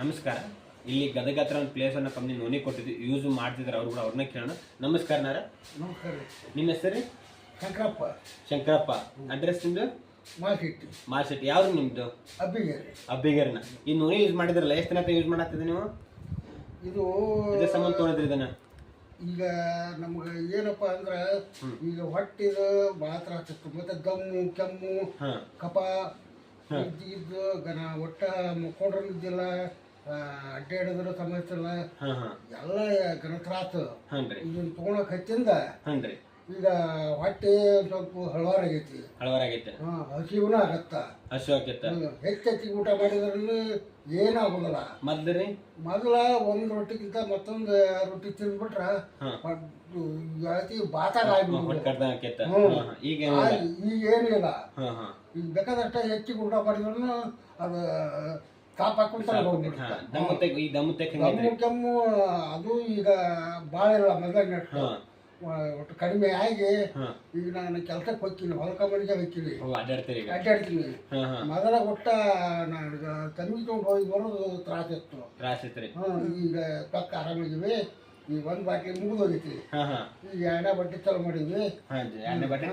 ನಮಸ್ಕಾರ. ಇಲ್ಲಿ ಗದಗ ಹತ್ರ ಒಂದು ಪ್ಲೇಸ್ ಅನ್ನ ಕಂಪ್ನಿ ನೋನಿ ಕೊಟ್ಟಿದ್ದು ಯೂಸ್ ಮಾಡ್ತಿದ್ರು ಅವ್ರು ಕೂಡ ಅವ್ರನ್ನ ಕೇಳೋಣ. ನಮಸ್ಕಾರ ನಾರ. ನಮಸ್ಕಾರ. ನಿಮ್ಮ ಹೆಸರು? ಶಂಕರಪ್ಪ. ಶಂಕರಪ್ಪ. ಅಡ್ರೆಸ್ ನಿಮ್ದು? ಮಾರ್ಕೆಟ್. ಮಾರ್ಕೆಟ್. ಯಾವ್ದು ನಿಮ್ದು? ಅಬ್ಬಿಗೆರೆ. ಅಬ್ಬಿಗರ್ನ? ಈ ನೋನಿ ಯೂಸ್ ಮಾಡಿದ್ರಲ್ಲ ಎಷ್ಟು ದಿನ ಯೂಸ್ ಮಾಡತ್ತಿದ್ದೆ ನೀವು? ಇದು ಇದ್ರ ಸಂಬಂಧ ತೊಗೊಂಡ್ರಿ ಇದನ್ನ. ಈಗ ನಮ್ಗೆ ಏನಪ್ಪ ಅಂದ್ರೆ ಈಗ ಹೊಟ್ಟಿದ ಭಾಳ ತ್ರಾಸ ಆಗ್ತಿತ್ತು ಮತ್ತೆ ಗಮ್ಮು ಕೆಮ್ಮು ಕಪ ಇದ್ದು ಇದ್ದು ಗನ ಒಟ್ಟ ಆ, ಅಡ್ಡಾಡಿದ್ರು ಸಮಸ್ಯೆ ಇಲ್ಲ ಎಲ್ಲ ಗನ ತ್ರಾಸು. ಹನ್ರಿ ಇದನ್ನ ತಗೊಳಕ್ ಹಚ್ಚಿಂದ ಹನ್ರಿ ಈಗ ಹೊಟ್ಟೆ ಸ್ವಲ್ಪ ಹಳವಾರಾಗೈತಿ. ಹಳವರಾಗೈತೆ. ಹಾ ಹಸಿವನ ಆಗತ್ತ. ಹಸು ಆಕೈತೆ ಹೆಚ್ಚು ಹೆಚ್ಚಿಗೆ ಊಟ ಮಾಡಿದ್ರಲ್ಲಿ ಏನಾಗೋದಿಲ್ಲ ಮೊದ್ಲು ಮೊದಲ ಒಂದು ರೊಟ್ಟಿಗಿಂತ ಮತ್ತೊಂದು ರೊಟ್ಟಿ ತಿಂದ್ಬಿಟ್ರ ಜಾತಿ ಬಾತಾಗ ಆಗ್ಬಿಡ್ತು. ಈಗ ಏನಿಲ್ಲ. ಈಗ ಬೇಕಾದಷ್ಟ ಹೆಚ್ಚಿಗೆ ಊಟ ಮಾಡಿದ್ರು ಅದು ಕಾಪ್ ದಮ್ಮು ಕೆಮ್ಮು ಅದು ಈಗ ಭಾಳ ಇಲ್ಲ. ಹಾ. ಒಟ್ಟು ಕಡಿಮೆ ಆಗಿ ಈಗ ನಾನು ಕೆಲ್ಸಕ್ಕೆ ಹೋಗ್ತೀನಿ ಹೊಲಕ ಮನೆಗೆ ಹೋಗ್ತೀನಿ. ಅಡ್ಡಾಡ್ತೀರಿ ಅಡ್ಡಾಡ್ತೀನಿ. ಮೊದಲ ಒಟ್ಟ ನಾನು ತಮ್ಮಿ ತೊಗೊಂಡು ಹೋಗಿ ಬರೋದು ತ್ರಾಸ ಇತ್ತು. ತ್ರಾಸ ಹ್ಮ್, ಈಗ ತಕ್ಕ ಆರಾಮಿದ್ದೀವಿ ಈ ಒಂದು ಬಾಟ್ಲಿ ಮುಗಿದೋಗೈತಿ. ಈಗ ಎಣ್ಣೆ ಬಟ್ಟೆ ಚಲೋ ಮಾಡಿದ್ವಿ. ಎಣ್ಣೆ ಬಟ್ಟೆ